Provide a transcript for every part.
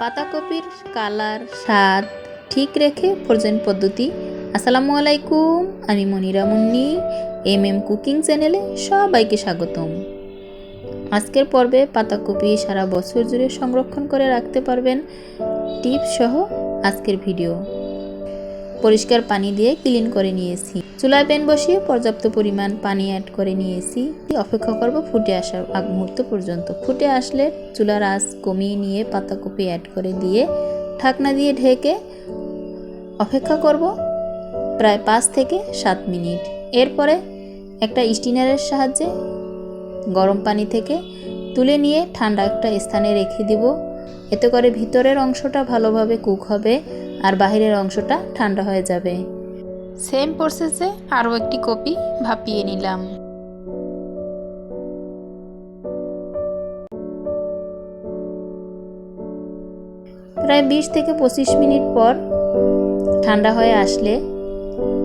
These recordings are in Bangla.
পাতাকপির কালার, স্বাদ ঠিক রেখে ফ্রোজেন পদ্ধতি। আসসালামু আলাইকুম, আমি Monira Munni M M cooking চ্যানেলে সবাইকে স্বাগতম। আজকের পর্বে পাতাকপি সারা বছর জুড়ে সংরক্ষণ করে রাখতে পারবেন টিপস সহ আজকের ভিডিও। পরিষ্কার পানি দিয়ে ক্লিন করে নিয়েছি। চুলায় প্যান বসিয়ে পর্যাপ্ত পরিমাণ পানি অ্যাড করে নিয়েছি। অপেক্ষা করব ফুটে আসার আগ মুহূর্ত পর্যন্ত। ফুটে আসলে চুলার আঁচ কমিয়ে নিয়ে পাতাকপি অ্যাড করে দিয়ে ঢাকনা দিয়ে ঢেকে অপেক্ষা করব প্রায় পাঁচ থেকে সাত মিনিট। এরপরে একটা স্টিনারের সাহায্যে গরম পানি থেকে তুলে নিয়ে ঠান্ডা একটা স্থানে রেখে দিব। এতে করে ভিতরের অংশটা ভালোভাবে কুক হবে। আর বাহিরের অংশটা ঠান্ডা হয়ে যাবে। সেম প্রসেসে আরও একটি কপি ভাপিয়ে নিলাম। প্রায় বিশ থেকে পঁচিশ মিনিট পর ঠান্ডা হয়ে আসলে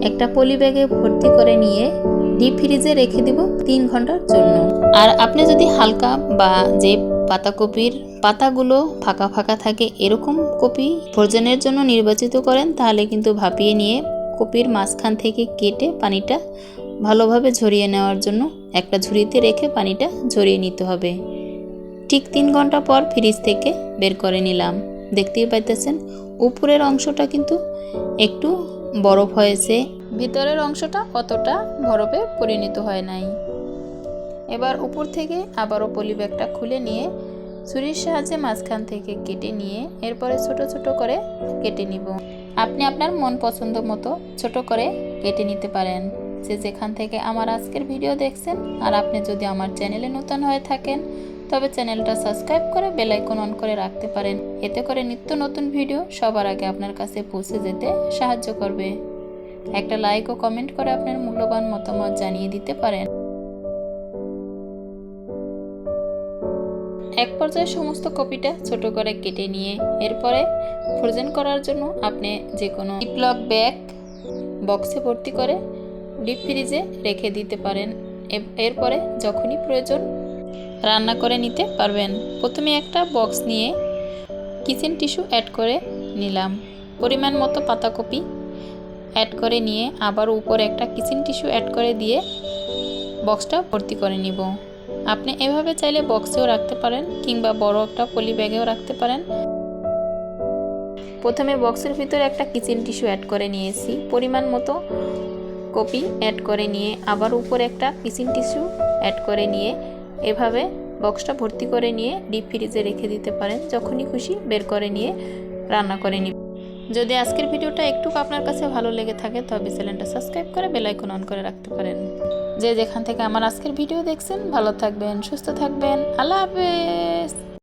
একটা পলি ব্যাগে ভর্তি করে নিয়ে ডিপ ফ্রিজে রেখে দিব তিন ঘণ্টার জন্য। আর আপনি যদি হালকা বা যে পাতাকপির পাতাগুলো ফাঁকা ফাঁকা থাকে এরকম কপি ভোজনের জন্য নির্বাচিত করেন, তাহলে কিন্তু ভাপিয়ে নিয়ে কপির মাঝখান থেকে কেটে পানিটা ভালোভাবে ঝরিয়ে নেওয়ার জন্য একটা ঝুড়িতে রেখে পানিটা ঝরিয়ে নিতে হবে। ঠিক তিন ঘণ্টা পর ফ্রিজ থেকে বের করে নিলাম। দেখতেই পাইতেছেন, উপরের অংশটা কিন্তু একটু বরফ হয়েছে। ভিতরের অংশটা অতটা বরফে পরিণত হয় নাই। এবার উপর থেকে আবারও পলি ব্যাগটা খুলে নিয়ে ছুরির সাহায্যে মাঝখান থেকে কেটে নিয়ে এরপরে ছোট ছোট করে কেটে নিব। আপনি আপনার মন পছন্দ মতো ছোট করে কেটে নিতে পারেন। যে যেখান থেকে আমার আজকের ভিডিও দেখছেন আর আপনি যদি আমার চ্যানেলে নতুন হয়ে থাকেন, তবে চ্যানেলটা সাবস্ক্রাইব করে বেল আইকন অন করে রাখতে পারেন। এতে করে নিত্য নতুন ভিডিও সবার আগে আপনার কাছে পৌঁছে যেতে সাহায্য করবে। একটা লাইক ও কমেন্ট করে আপনার মূল্যবান মতামত জানিয়ে দিতে পারেন। এক পর্যায়ে সমস্ত কপিটা ছোট করে কেটে নিয়ে এরপরে ফ্রোজেন করার জন্য আপনি যে কোনো ডিপলক ব্যাগ বক্সে ভর্তি করে ডিপ ফ্রিজে রেখে দিতে পারেন। এরপরে যখনই প্রয়োজন রান্না করে নিতে পারবেন। প্রথমে একটা বক্স নিয়ে কিচেন টিস্যু অ্যাড করে নিলাম। পরিমাণ মতো পাতাকপি অ্যাড করে নিয়ে আবার উপরে একটা কিচেন টিস্যু অ্যাড করে দিয়ে বক্সটা ভর্তি করে নিব। আপনি এভাবে চাইলে বক্সেও রাখতে পারেন কিংবা বড় একটা পলি ব্যাগেও রাখতে পারেন। প্রথমে বক্সের ভিতরে একটা কিচেন টিস্যু অ্যাড করে নিয়েছি। পরিমাণ মতো কপি অ্যাড করে নিয়ে আবার উপরে একটা কিচেন টিস্যু অ্যাড করে নিয়ে এভাবে বক্সটা ভর্তি করে নিয়ে ডিপ ফ্রিজে রেখে দিতে পারেন। যখনই খুশি বের করে নিয়ে রান্না করে নিন যদি আজকের ভিডিওটা একটু আপনার কাছে ভালো লেগে থাকে, তবে চ্যানেলটা সাবস্ক্রাইব করে বেল আইকন অন করে রাখতে পারেন। যে যেখান থেকে আমার আজকের ভিডিও দেখছেন, ভালো থাকবেন, সুস্থ থাকবেন। আল্লাহ হাফেজ!